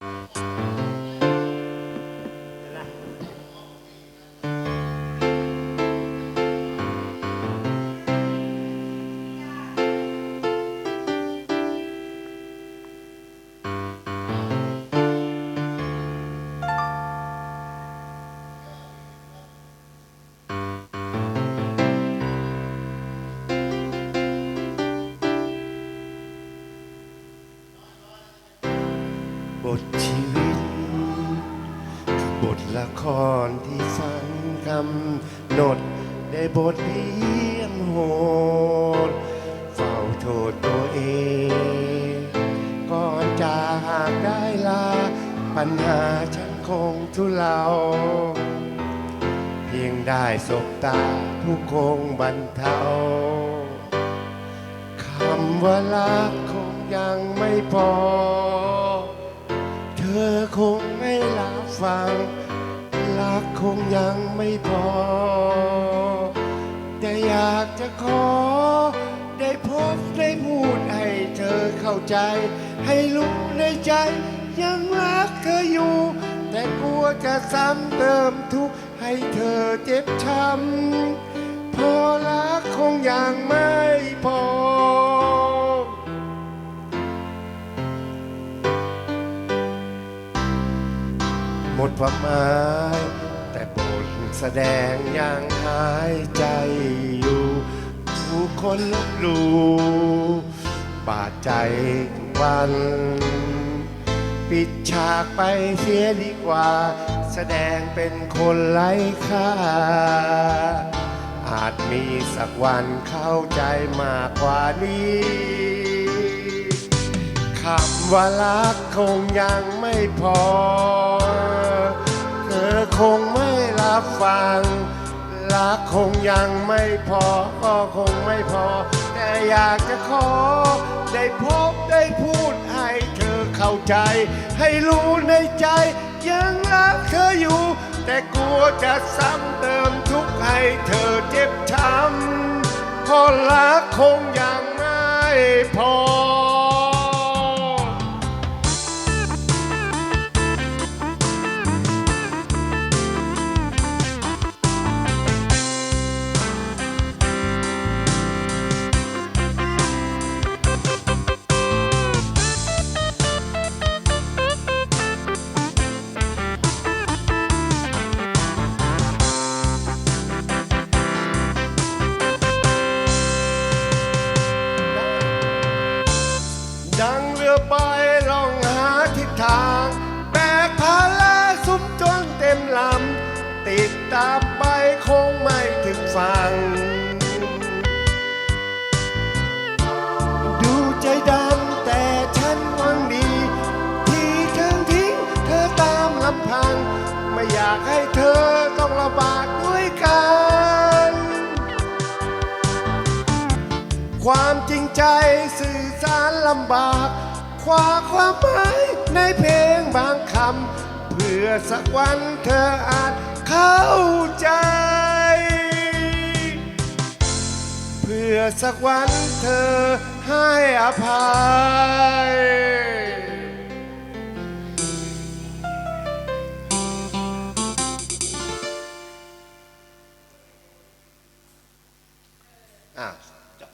Música บทชีวิต คือบทละครที่สังกำหนดได้บทเรียนโหด เฝ้าโทษตัวเอง ก่อนจะหากได้ลา ปัญหาฉันคงทุเลา เพียงได้สบตาผู้คงบรรเทาคำว่ารักคงยังไม่พอ อคงไม่รับฟังรักคงยังไม่พอ แต่อยากจะขอ ได้พบได้พูดให้เธอเข้าใจ ให้รู้ในใจ ยังรักเธออยู่ แต่กลัวจะซ้ำเติมทุกข์ให้เธอเจ็บช้ำพอรักคงยังไม่ หมดความหมาย แต่บทแสดงยังหายใจอยู่ ผู้คนลบหลูบาดใจทุกวัน ปิดฉากไปเสียดีกว่า แสดงเป็นคนไร้ค่า อาจมีสักวันเข้าใจมากกว่านี้คำว่ารักคงยังไม่พอ คงไม่รับฟัง รักคงยังไม่พอ ก็คงไม่พอ แต่อยากจะขอ ได้พบได้พูดให้เธอเข้าใจ ให้รู้ในใจ ยังรักเธออยู่ แต่กลัวจะซ้ำเติมทุกข์ให้เธอเจ็บช้ำเพราะรักคงยังไม่พอ ติดตามไปคงไม่ถึงฝั่งดูใจดำแต่ฉันหวังดี ที่เธอทิ้งเธอตามลำพัง ไม่อยากให้เธอต้องลำบากด้วยกัน ความจริงใจสื่อสารลำบากคว้าความหมายในเพลงบางคำเพื่อสักวันเธออาจ เข้าใจ เพื่อสักวันเธอให้อภัย อะจบ